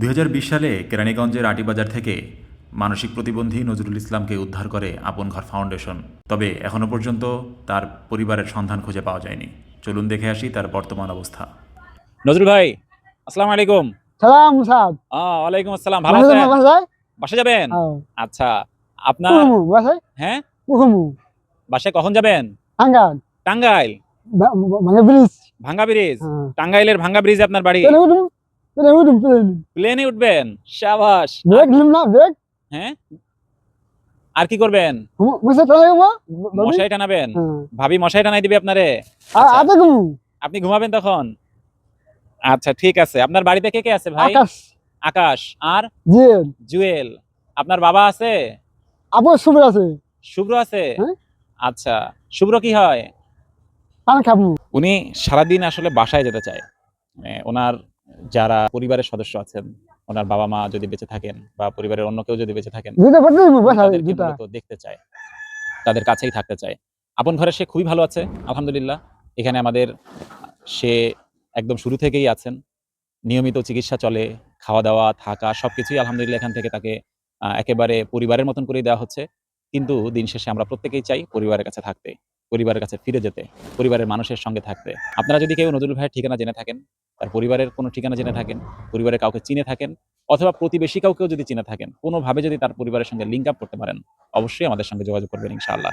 দুই হাজার বিশ সালে কেরানীগঞ্জের আটিবাজার থেকে মানসিক প্রতিবন্ধী নজরুল ইসলামকে উদ্ধার করে আপন ঘর ফাউন্ডেশন। তবে এখনও পর্যন্ত তার পরিবারের সন্ধান খুঁজে পাওয়া যায়নি। চলুন দেখে আসি তার বর্তমান অবস্থা। নজরুল ভাই আসসালামু আলাইকুম। সালাম মুসাদ আহ ওয়ালাইকুম আসসালাম। ভালো বাসায় আছেন? বাসা যাবেন? হ্যাঁ। আচ্ছা আপনার বাসায়? হ্যাঁ? কুহুমু। বাসায় কখন যাবেন? আঙ্গান টাঙ্গাইল? মানে ব্রিজ। ভাঙ্গা ব্রিজ? হ্যাঁ। টাঙ্গাইলের ভাঙ্গা ব্রিজ আপনার বাড়ি? প্লেনে উঠবেন? সাবাস। নিলাম না ব্রেক হ্যাঁ? আর কি করবেন? মশাই টানাবেন? হ্যাঁ। ভাবি মশাই টানাই দিবে আপনারে। আচ্ছা, আপনি ঘুমাবেন তখন? আচ্ছা ঠিক আছে। আপনার বাড়িতে কে কে আছে ভাই? আকাশ। আকাশ। আর? জিয়েল। জুয়েল। আপনার বাবা আছে? আপু সুবির আছে। শুভ্র আছে? হ্যাঁ। আচ্ছা শুভ্র কি হয়? উনি সারাদিন আসলে বাসায় যেতে চায়। মানে ওনার যারা পরিবারের সদস্য আছেন ওনার বাবা মা যদি বেঁচে থাকেন বা পরিবারের অন্য কেউ যদি বেঁচে থাকেন দেখতে চায় তাদের কাছেই থাকতে চায়। আপন ঘরে সে খুবই ভালো আছে আলহামদুলিল্লাহ। এখানে আমাদের সে একদম শুরু থেকেই আছেন নিয়মিত চিকিৎসা চলে খাওয়া দাওয়া থাকা সবকিছুই আলহামদুলিল্লাহ এখান থেকে তাকে একেবারে পরিবারের মতন করেই দেওয়া হচ্ছে। কিন্তু দিন শেষে আমরা প্রত্যেকেই চাই পরিবারের কাছে থাকতে। পরিবারের কাছে ফিরে যেতে, পরিবারের মানুষের সঙ্গে থাকতে। আপনারা যদি কেউ নজরুল ভাইয়ের ঠিকানা জেনে থাকেন, তার পরিবারের কোনো ঠিকানা জেনে থাকেন, পরিবারের কাউকে চিনে থাকেন, অথবা প্রতিবেশী কাউকেও যদি চিনে থাকেন, কোনোভাবে যদি তার পরিবারের সঙ্গে লিঙ্ক আপ করতে পারেন, অবশ্যই আমাদের সঙ্গে যোগাযোগ করবেন ইনশাআল্লাহ।